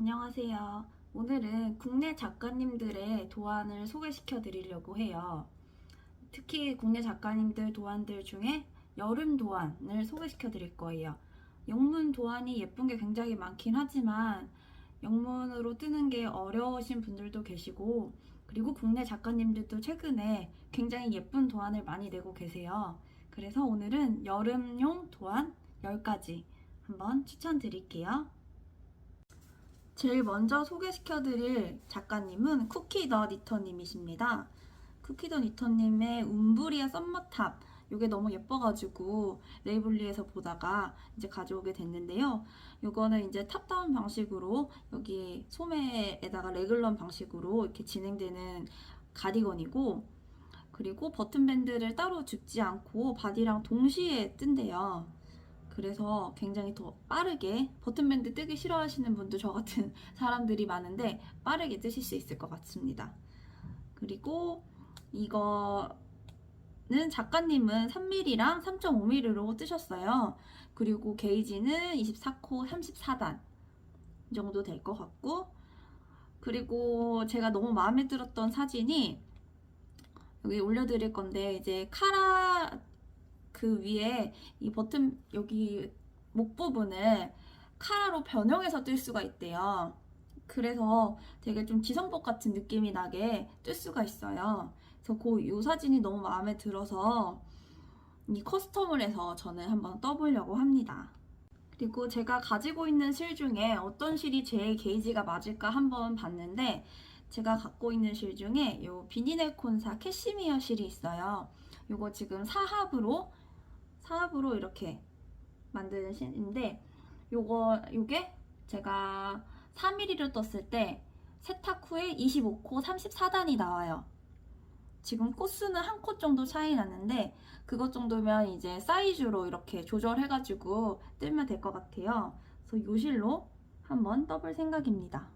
안녕하세요. 오늘은 국내 작가님들의 도안을 소개시켜 드리려고 해요. 특히 국내 작가님들 도안들 중에 여름 도안을 소개시켜 드릴 거예요. 영문 도안이 예쁜 게 굉장히 많긴 하지만 영문으로 뜨는 게 어려우신 분들도 계시고 그리고 국내 작가님들도 최근에 굉장히 예쁜 도안을 많이 내고 계세요. 그래서 오늘은 여름용 도안 10가지 한번 추천드릴게요. 제일 먼저 소개시켜드릴 작가님은 쿠키 더 니터님이십니다. 쿠키 더 니터님의 움브리아 썸머탑 이게 너무 예뻐가지고 레이블리에서 보다가 이제 가져오게 됐는데요. 이거는 이제 탑다운 방식으로 여기 소매에다가 레글런 방식으로 이렇게 진행되는 가디건이고 그리고 버튼밴드를 따로 줍지 않고 바디랑 동시에 뜬대요. 그래서 굉장히 더 빠르게 버튼밴드 뜨기 싫어하시는 분도 저 같은 사람들이 많은데 빠르게 뜨실 수 있을 것 같습니다. 그리고 이거는 작가님은 3mm랑 3.5mm로 뜨셨어요. 그리고 게이지는 24코 34단 정도 될 것 같고 그리고 제가 너무 마음에 들었던 사진이 여기 올려드릴 건데 이제 카라 그 위에 이 버튼 여기 목 부분을 카라로 변형해서 뜰 수가 있대요. 그래서 되게 좀 지성복 같은 느낌이 나게 뜰 수가 있어요. 그래서 그이 사진이 너무 마음에 들어서 이 커스텀을 해서 저는 한번 떠보려고 합니다. 그리고 제가 가지고 있는 실 중에 어떤 실이 제일 게이지가 맞을까 한번 봤는데 제가 갖고 있는 실 중에 요 비니넬콘사 캐시미어 실이 있어요. 요거 지금 사합으로 사합으로 이렇게 만드는 실인데 요거 요게 제가 3mm로 떴을 때 세탁 후에 25코 34단이 나와요. 지금 코수는 한 코 정도 차이 나는데 그것 정도면 이제 사이즈로 이렇게 조절해가지고 뜨면 될 것 같아요. 그래서 요 실로 한번 떠볼 생각입니다.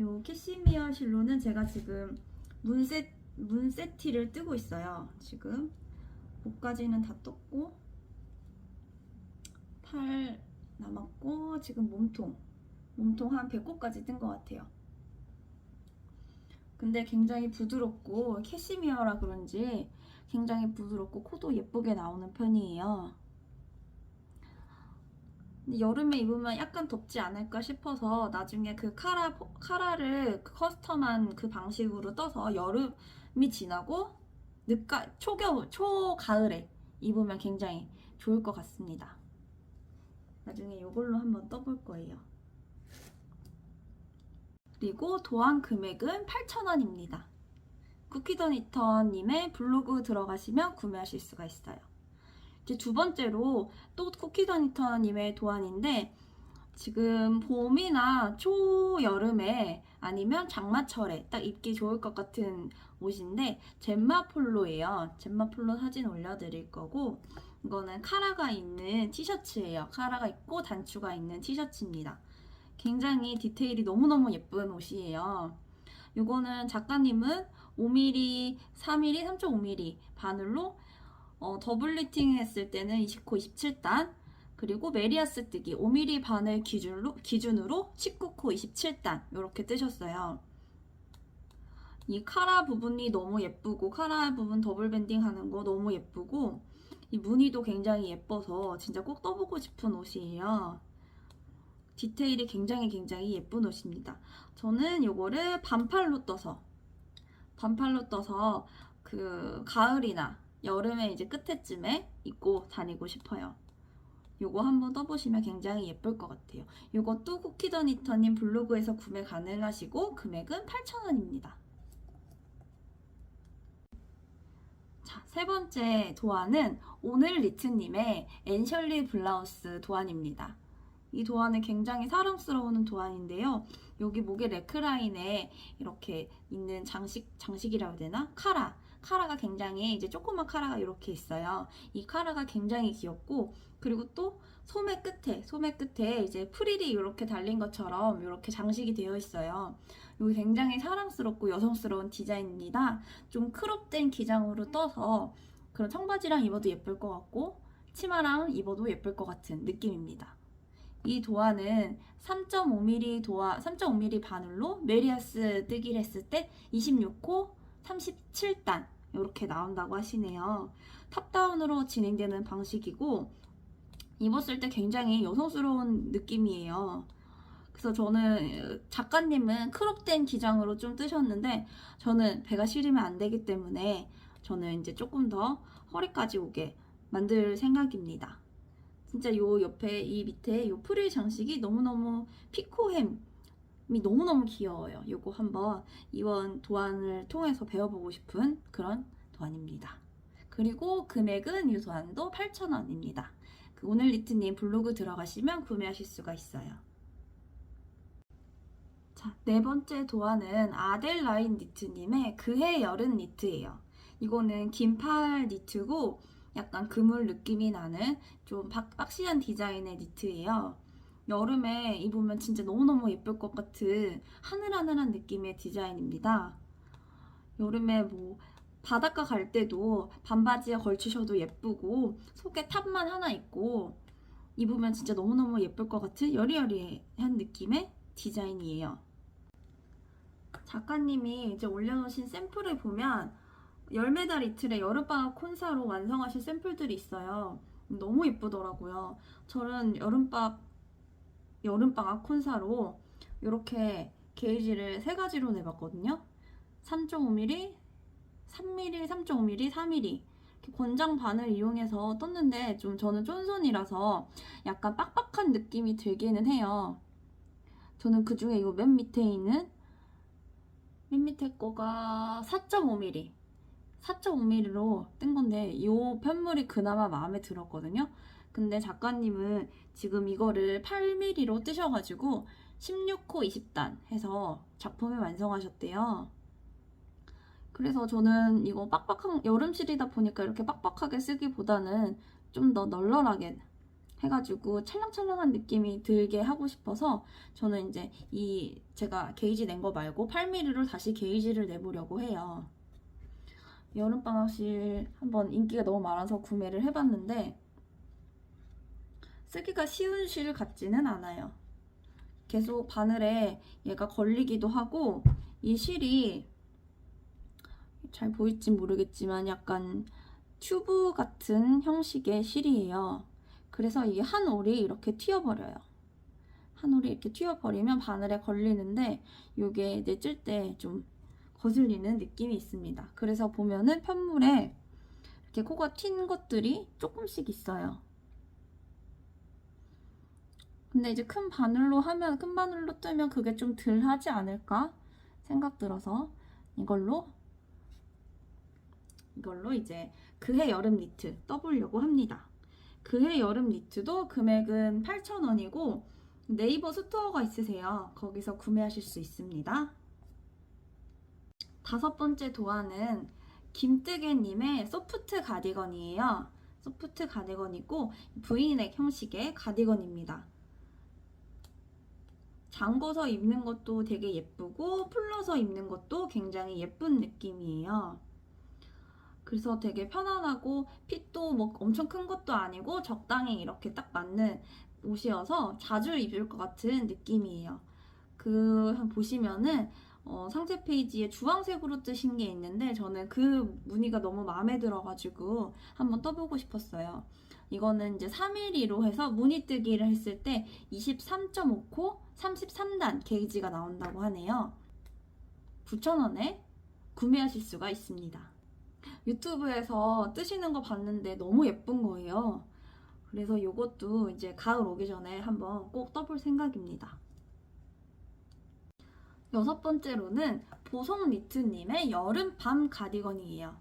요 캐시미어 실로는 제가 지금 문세 문세티를 뜨고 있어요. 지금 목까지는 다 떴고 팔 남았고 지금 몸통 몸통 한 100코까지 뜬 것 같아요. 근데 굉장히 부드럽고 캐시미어라 그런지 굉장히 부드럽고 코도 예쁘게 나오는 편이에요. 근데 여름에 입으면 약간 덥지 않을까 싶어서 나중에 그 카라 카라를 그 커스텀한 그 방식으로 떠서 여름이 지나고 늦가 초겨 초가을에 입으면 굉장히 좋을 것 같습니다. 나중에 이걸로 한번 떠볼 거예요. 그리고 도안 금액은 8,000원입니다. 쿠키더니터님의 블로그 들어가시면 구매하실 수가 있어요. 이제 두 번째로 또 쿠키더니터님의 도안인데 지금 봄이나 초여름에 아니면 장마철에 딱 입기 좋을 것 같은 옷인데 젬마폴로예요. 젬마폴로 사진 올려드릴 거고 이거는 카라가 있는 티셔츠예요. 카라가 있고 단추가 있는 티셔츠입니다. 굉장히 디테일이 너무너무 예쁜 옷이에요. 이거는 작가님은 5mm, 4mm, 3.5mm 바늘로 어, 더블 리팅 했을 때는 20코 27단 그리고 메리아스 뜨기 5mm 바늘 기준으로, 기준으로 19코 27단 이렇게 뜨셨어요. 이 카라 부분이 너무 예쁘고 카라 부분 더블 밴딩 하는 거 너무 예쁘고 이 무늬도 굉장히 예뻐서 진짜 꼭 떠보고 싶은 옷이에요. 디테일이 굉장히 굉장히 예쁜 옷입니다. 저는 요거를 반팔로 떠서 반팔로 떠서 그 가을이나 여름에 이제 끝에쯤에 입고 다니고 싶어요. 요거 한번 떠보시면 굉장히 예쁠 것 같아요. 요것도 쿠키더니터님 블로그에서 구매 가능하시고 금액은 8,000원입니다. 자, 세 번째 도안은 오늘 리트님의 앤셜리 블라우스 도안입니다. 이 도안은 굉장히 사랑스러운 도안인데요. 여기 목의 레크라인에 이렇게 있는 장식, 장식이라고 해야 되나? 카라. 카라가 굉장히 이제 조그만 카라가 이렇게 있어요. 이 카라가 굉장히 귀엽고 그리고 또 소매 끝에 소매 끝에 이제 프릴이 이렇게 달린 것처럼 이렇게 장식이 되어 있어요. 여기 굉장히 사랑스럽고 여성스러운 디자인입니다. 좀 크롭된 기장으로 떠서 그런 청바지랑 입어도 예쁠 것 같고 치마랑 입어도 예쁠 것 같은 느낌입니다. 이 도안은 3.5mm 도안, 3.5mm 바늘로 메리아스 뜨기를 했을 때 26호 37단 이렇게 나온다고 하시네요. 탑다운으로 진행되는 방식이고 입었을 때 굉장히 여성스러운 느낌이에요. 그래서 저는 작가님은 크롭된 기장으로 좀 뜨셨는데 저는 배가 시리면 안 되기 때문에 저는 이제 조금 더 허리까지 오게 만들 생각입니다. 진짜 요 옆에 이 밑에 요 프릴 장식이 너무너무 피코햄이 너무너무 귀여워요. 요거 한번 이번 도안을 통해서 배워보고 싶은 그런 도안입니다. 그리고 금액은 이 도안도 8,000원입니다. 그 오늘 니트님 블로그 들어가시면 구매하실 수가 있어요. 자, 네 번째 도안은 아델라인 니트님의 그해 여름 니트예요. 이거는 긴팔 니트고 약간 그물 느낌이 나는 좀 박- 박시한 디자인의 니트예요. 여름에 입으면 진짜 너무너무 예쁠 것 같은 하늘하늘한 느낌의 디자인입니다. 여름에 뭐 바닷가 갈 때도 반바지에 걸치셔도 예쁘고 속에 탑만 하나 있고 입으면 진짜 너무너무 예쁠 것 같은 여리여리한 느낌의 디자인이에요. 작가님이 이제 올려놓으신 샘플을 보면 열매달 이틀의 여름방학 콘사로 완성하신 샘플들이 있어요. 너무 예쁘더라고요. 저는 여름방 여름방학 콘사로 이렇게 게이지를 세 가지로 내봤거든요. 3.5mm, 3mm, 3.5mm, 4mm 이렇게 권장 반을 이용해서 떴는데 좀 저는 쫀손이라서 약간 빡빡한 느낌이 들기는 해요. 저는 그 중에 이거 맨 밑에 있는 맨 밑에 거가 4.5mm 4.5mm로 뜬 건데 이 편물이 그나마 마음에 들었거든요. 근데 작가님은 지금 이거를 8mm로 뜨셔가지고 16호 20단 해서 작품을 완성하셨대요. 그래서 저는 이거 빡빡한 여름실이다 보니까 이렇게 빡빡하게 쓰기보다는 좀 더 널널하게 해가지고 찰랑찰랑한 느낌이 들게 하고 싶어서 저는 이제 이 제가 게이지 낸 거 말고 8mm로 다시 게이지를 내보려고 해요. 여름방학실 한번 인기가 너무 많아서 구매를 해봤는데 쓰기가 쉬운 실 같지는 않아요. 계속 바늘에 얘가 걸리기도 하고 이 실이 잘 보일지 모르겠지만 약간 튜브 같은 형식의 실이에요. 그래서 이게 한 올이 이렇게 튀어버려요. 한 올이 이렇게 튀어버리면 바늘에 걸리는데 이게 이제 찔때 좀 거슬리는 느낌이 있습니다. 그래서 보면은 편물에 이렇게 코가 튄 것들이 조금씩 있어요. 근데 이제 큰 바늘로 하면 큰 바늘로 뜨면 그게 좀 덜 하지 않을까 생각 들어서 이걸로 이걸로 이제 그해 여름 니트 떠보려고 합니다. 그해 여름 니트도 금액은 8,000원이고 네이버 스토어가 있으세요. 거기서 구매하실 수 있습니다. 다섯 번째 도안은 김뜨개님의 소프트 가디건이에요. 소프트 가디건이고 V넥 형식의 가디건입니다. 잠궈서 입는 것도 되게 예쁘고 풀러서 입는 것도 굉장히 예쁜 느낌이에요. 그래서 되게 편안하고 핏도 뭐 엄청 큰 것도 아니고 적당히 이렇게 딱 맞는 옷이어서 자주 입을 것 같은 느낌이에요. 그한 보시면은 어, 상세 페이지에 주황색으로 뜨신 게 있는데 저는 그 무늬가 너무 마음에 들어가지고 한번 떠보고 싶었어요. 이거는 이제 3mm로 해서 무늬 뜨기를 했을 때 23.5코 33단 게이지가 나온다고 하네요. 9,000원에 구매하실 수가 있습니다. 유튜브에서 뜨시는 거 봤는데 너무 예쁜 거예요. 그래서 이것도 이제 가을 오기 전에 한번 꼭 떠볼 생각입니다. 여섯 번째로는 보성 니트님의 여름 밤 가디건이에요.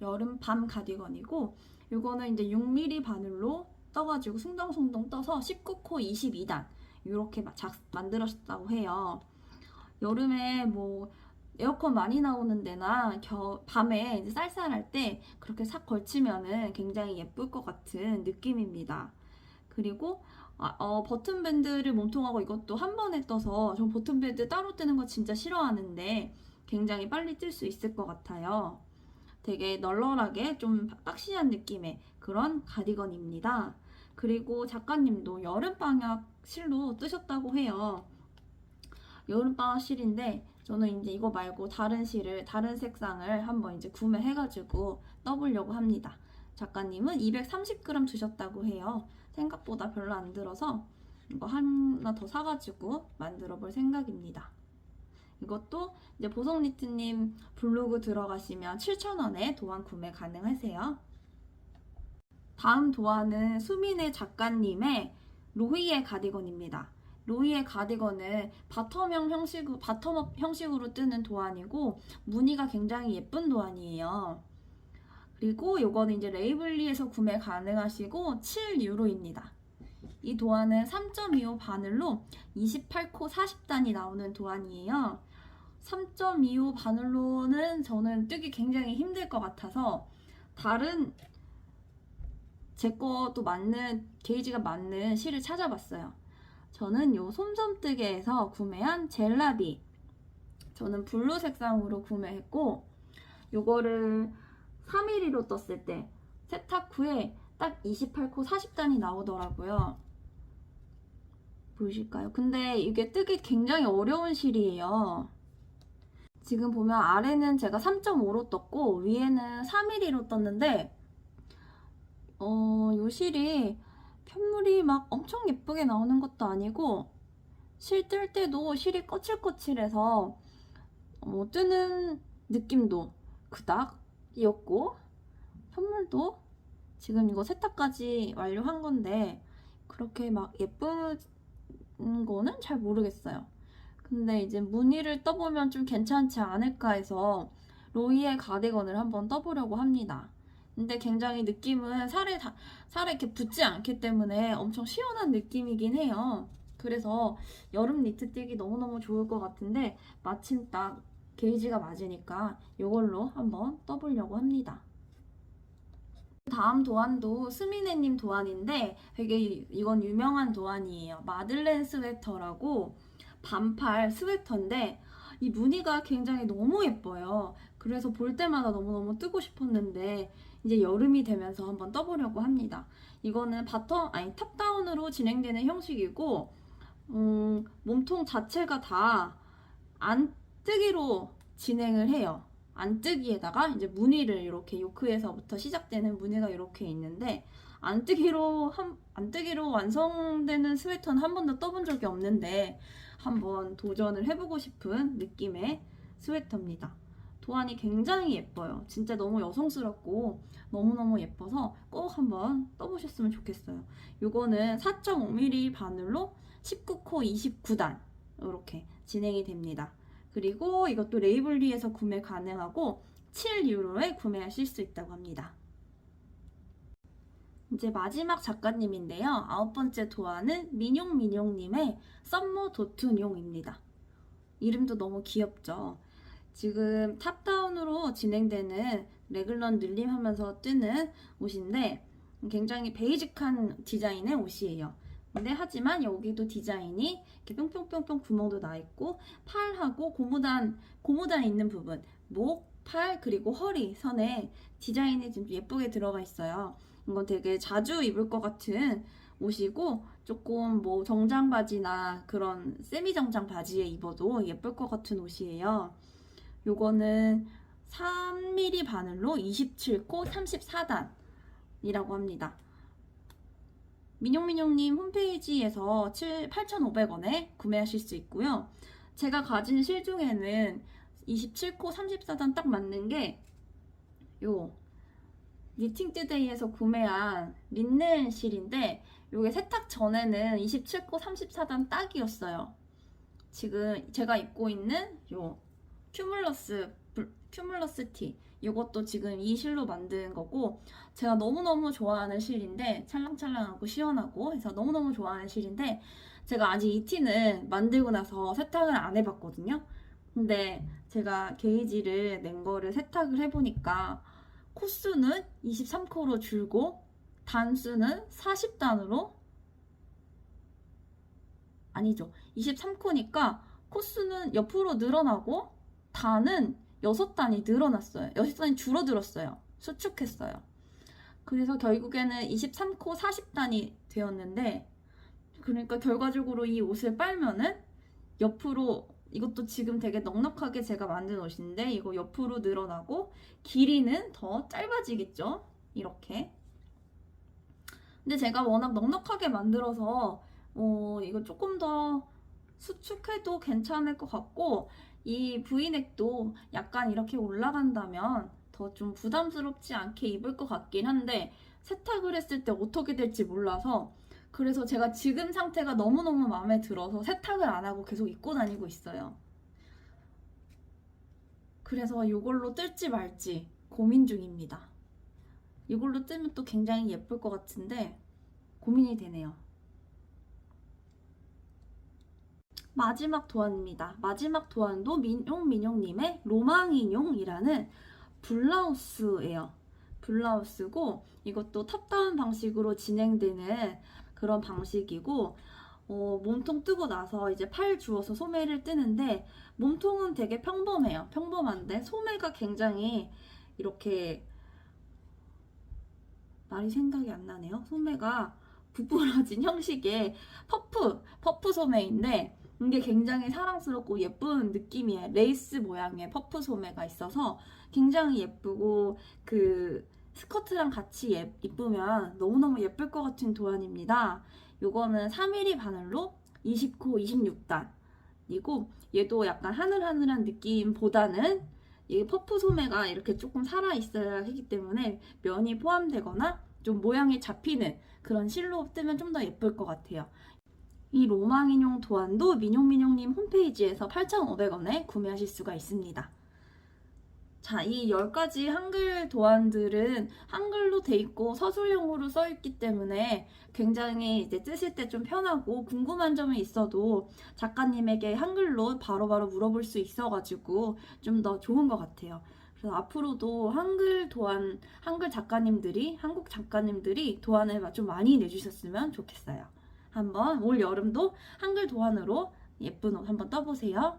여름 밤 가디건이고 이거는 이제 6mm 바늘로 떠가지고 숭덩숭덩 떠서 19코 22단 이렇게 만들었다고 해요. 여름에 뭐 에어컨 많이 나오는 데나 겨, 밤에 이제 쌀쌀할 때 그렇게 싹 걸치면은 굉장히 예쁠 것 같은 느낌입니다. 그리고 아, 어, 버튼밴드를 몸통하고 이것도 한 번에 떠서 전 버튼밴드 따로 뜨는 거 진짜 싫어하는데 굉장히 빨리 뜰 수 있을 것 같아요. 되게 널널하게 좀 박시한 느낌의 그런 가디건입니다. 그리고 작가님도 여름방학 실로 뜨셨다고 해요. 여름방학 실인데 저는 이제 이거 말고 다른 실을 다른 색상을 한번 이제 구매해가지고 떠보려고 합니다. 작가님은 230g 주셨다고 해요. 생각보다 별로 안 들어서 이거 하나 더 사가지고 만들어 볼 생각입니다. 이것도 이제 보성니트님 블로그 들어가시면 7,000원에 도안 구매 가능하세요. 다음 도안은 수민의 작가님의 로이의 가디건입니다. 로이의 가디건은 바텀형 형식, 바텀업 형식으로 뜨는 도안이고 무늬가 굉장히 예쁜 도안이에요. 그리고 요거는 이제 레이블리에서 구매 가능하시고 7유로입니다. 이 도안은 3.25 바늘로 28코 40단이 나오는 도안이에요. 3.25 바늘로는 저는 뜨기 굉장히 힘들 것 같아서 다른 제 것도 맞는 게이지가 맞는 실을 찾아봤어요. 저는 요 솜솜뜨개에서 구매한 젤라비 저는 블루 색상으로 구매했고 요거를 3mm로 떴을 때 세탁 후에 딱 28코 40단이 나오더라고요. 보이실까요? 근데 이게 뜨기 굉장히 어려운 실이에요. 지금 보면 아래는 제가 3.5로 떴고 위에는 4mm로 떴는데 어, 요 실이 편물이 막 엄청 예쁘게 나오는 것도 아니고 실 뜰 때도 실이 거칠거칠해서 어, 뜨는 느낌도 그닥이었고 편물도 지금 이거 세탁까지 완료한 건데 그렇게 막 예쁜 거는 잘 모르겠어요. 근데 이제 무늬를 떠보면 좀 괜찮지 않을까 해서 로이의 가디건을 한번 떠보려고 합니다. 근데 굉장히 느낌은 살에 다, 살에 이렇게 붙지 않기 때문에 엄청 시원한 느낌이긴 해요. 그래서 여름 니트 뛰기 너무너무 좋을 것 같은데 마침 딱 게이지가 맞으니까 이걸로 한번 떠보려고 합니다. 다음 도안도 스미네님 도안인데 되게 이건 유명한 도안이에요. 마들렌 스웨터라고 반팔 스웨터인데 이 무늬가 굉장히 너무 예뻐요. 그래서 볼 때마다 너무너무 뜨고 싶었는데 이제 여름이 되면서 한번 떠보려고 합니다. 이거는 바텀 아니 탑다운으로 진행되는 형식이고 음, 몸통 자체가 다 안 뜨기로 진행을 해요. 안뜨기에다가 이제 무늬를 이렇게 요크에서부터 시작되는 무늬가 이렇게 있는데 안뜨기로 한 안뜨기로 완성되는 스웨터는 한 번도 떠본 적이 없는데 한번 도전을 해보고 싶은 느낌의 스웨터입니다. 도안이 굉장히 예뻐요. 진짜 너무 여성스럽고 너무너무 예뻐서 꼭 한번 떠보셨으면 좋겠어요. 요거는 4.5mm 바늘로 19코 29단 이렇게 진행이 됩니다. 그리고 이것도 레이블리에서 구매 가능하고 7유로에 구매하실 수 있다고 합니다. 이제 마지막 작가님인데요. 아홉 번째 도안은 민용민용님의 썸머 도툰용입니다. 이름도 너무 귀엽죠. 지금 탑다운으로 진행되는 레글런 늘림 하면서 뜨는 옷인데 굉장히 베이직한 디자인의 옷이에요. 근데 하지만 여기도 디자인이 이렇게 뿅뿅뿅뿅 구멍도 나 있고 팔하고 고무단 고무단 있는 부분 목, 팔 그리고 허리 선에 디자인이 좀 예쁘게 들어가 있어요. 이건 되게 자주 입을 것 같은 옷이고 조금 뭐 정장 바지나 그런 세미 정장 바지에 입어도 예쁠 것 같은 옷이에요. 요거는 3mm 바늘로 27코 34단이라고 합니다. 민용민용님 홈페이지에서 7, 8,500원에 구매하실 수 있고요. 제가 가진 실 중에는 27코 34단 딱 맞는 게 요 니팅투데이에서 구매한 린넨 실인데 요게 세탁 전에는 27코 34단 딱이었어요. 지금 제가 입고 있는 요 큐물러스 큐물러스 티 이것도 지금 이 실로 만든 거고 제가 너무너무 좋아하는 실인데 찰랑찰랑하고 시원하고 해서 너무너무 좋아하는 실인데 제가 아직 이 티는 만들고 나서 세탁을 안 해봤거든요. 근데 제가 게이지를 낸 거를 세탁을 해보니까 코수는 23코로 줄고 단수는 40단으로 아니죠. 23코니까 코수는 옆으로 늘어나고 단은 6단이 늘어났어요. 6단이 줄어들었어요. 수축했어요. 그래서 결국에는 23코 40단이 되었는데 그러니까 결과적으로 이 옷을 빨면은 옆으로 이것도 지금 되게 넉넉하게 제가 만든 옷인데 이거 옆으로 늘어나고 길이는 더 짧아지겠죠? 이렇게. 근데 제가 워낙 넉넉하게 만들어서 어, 이거 조금 더 수축해도 괜찮을 것 같고 이 브이넥도 약간 이렇게 올라간다면 더 좀 부담스럽지 않게 입을 것 같긴 한데 세탁을 했을 때 어떻게 될지 몰라서 그래서 제가 지금 상태가 너무너무 마음에 들어서 세탁을 안 하고 계속 입고 다니고 있어요. 그래서 이걸로 뜰지 말지 고민 중입니다. 이걸로 뜨면 또 굉장히 예쁠 것 같은데 고민이 되네요. 마지막 도안입니다. 마지막 도안도 민용 민용님의 로망인용이라는 블라우스예요. 블라우스고 이것도 탑다운 방식으로 진행되는 그런 방식이고 어, 몸통 뜨고 나서 이제 팔 주워서 소매를 뜨는데 몸통은 되게 평범해요. 평범한데 소매가 굉장히 이렇게 말이 생각이 안 나네요. 소매가 부풀어진 형식의 퍼프, 퍼프 소매인데 이게 굉장히 사랑스럽고 예쁜 느낌이에요. 레이스 모양의 퍼프 소매가 있어서 굉장히 예쁘고 그 스커트랑 같이 예, 입으면 너무너무 예쁠 것 같은 도안입니다. 요거는 3mm 바늘로 29, 26단이고 얘도 약간 하늘하늘한 느낌보다는 이 퍼프 소매가 이렇게 조금 살아있어야 하기 때문에 면이 포함되거나 좀 모양이 잡히는 그런 실로 뜨면 좀 더 예쁠 것 같아요. 이 로망 인용 도안도 민용민용님 홈페이지에서 8,500원에 구매하실 수가 있습니다. 자, 이 10가지 한글 도안들은 한글로 돼 있고 서술형으로 써 있기 때문에 굉장히 이제 뜨실 때 좀 편하고 궁금한 점이 있어도 작가님에게 한글로 바로 바로 물어볼 수 있어가지고 좀 더 좋은 것 같아요. 그래서 앞으로도 한글 도안, 한글 작가님들이, 한국 작가님들이 도안을 좀 많이 내주셨으면 좋겠어요. 한번 올 여름도 한글 도안으로 예쁜 옷 한번 떠보세요.